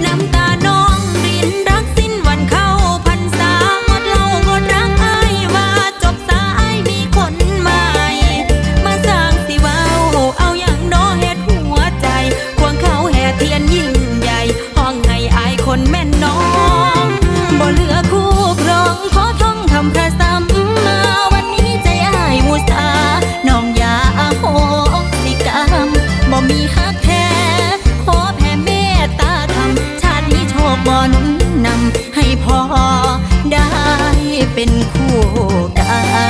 enam tahun บอนนำให้พอได้เป็นคู่กัน